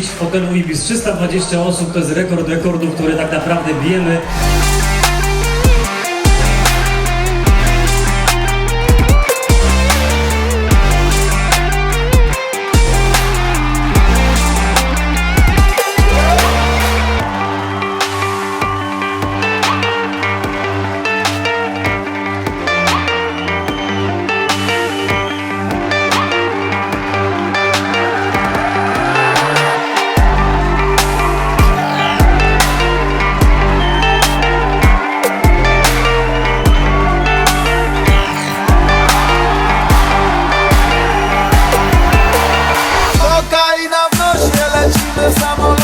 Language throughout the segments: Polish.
hotelu Ibis. 320 osób to jest rekord rekordów, który tak naprawdę bijemy. Kokaina w nosie, lecimy w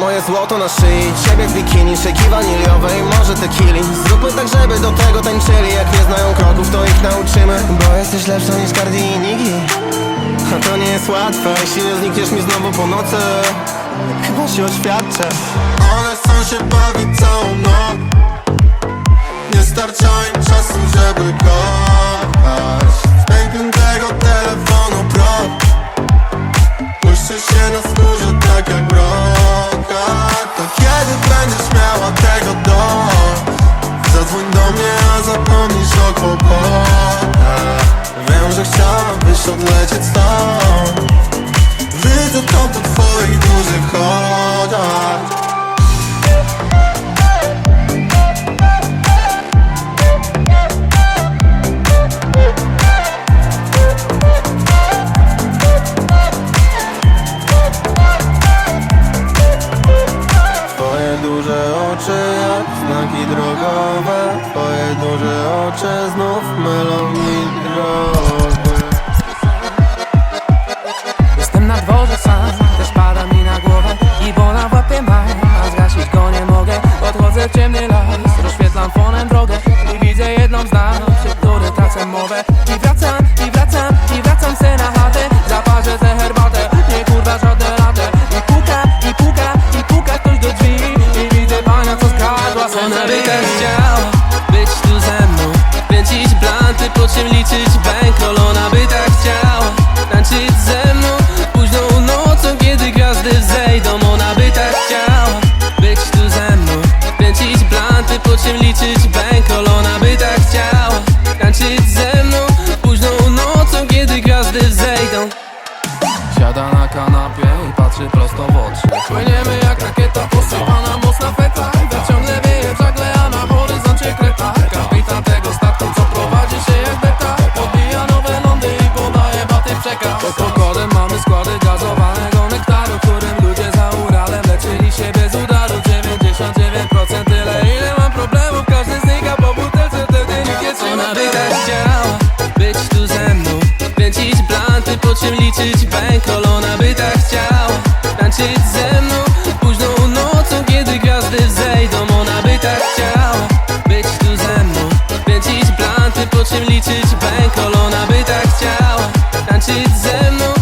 moje złoto na szyi, ciebie w bikini, szejki waniliowej, może tequili. Zróbmy tak, żeby do tego tańczyli, jak nie znają kroków, to ich nauczymy. Bo jesteś lepsza niż Cardi i Nigi A to nie jest łatwe, jeśli nie znikniesz mi znowu po nocy. Chyba się oświadczę. One chcą się bawić całą noc. Nie starcza im czasu, żeby kochać Zadzwoń do mnie, a zapomnisz o kłopotach. Wiem, że chciałabyś odlecieć stąd oczy znów mylą czym liczyć bankroll Ona by tak chciała tańczyć ze mną Późną nocą, kiedy gwiazdy wzejdą. Ona by tak chciała być tu ze mną Kręcić blanty, po czym liczyć bankroll Ona by tak chciała tańczyć ze mną Późną nocą, kiedy gwiazdy wzejdą. Siada na kanapie i patrzy prosto w oczy. Płyniemy jak rakieta, wygazowanego nektaru Którym ludzie za Uralem leczyli się bez udaru. 99% tyle ile mam problemów. Każdy znika po butelce, wtedy nikt nie trzyma Ona by tak chciała być tu ze mną Kręcić blanty, po czym liczyć bankroll Ona by tak chciała tańczyć ze mną. Późną nocą, kiedy gwiazdy wzejdą Ona by tak chciała być tu ze mną Kręcić blanty, po czym liczyć bankroll Ona by tak chciała tańczyć ze mną.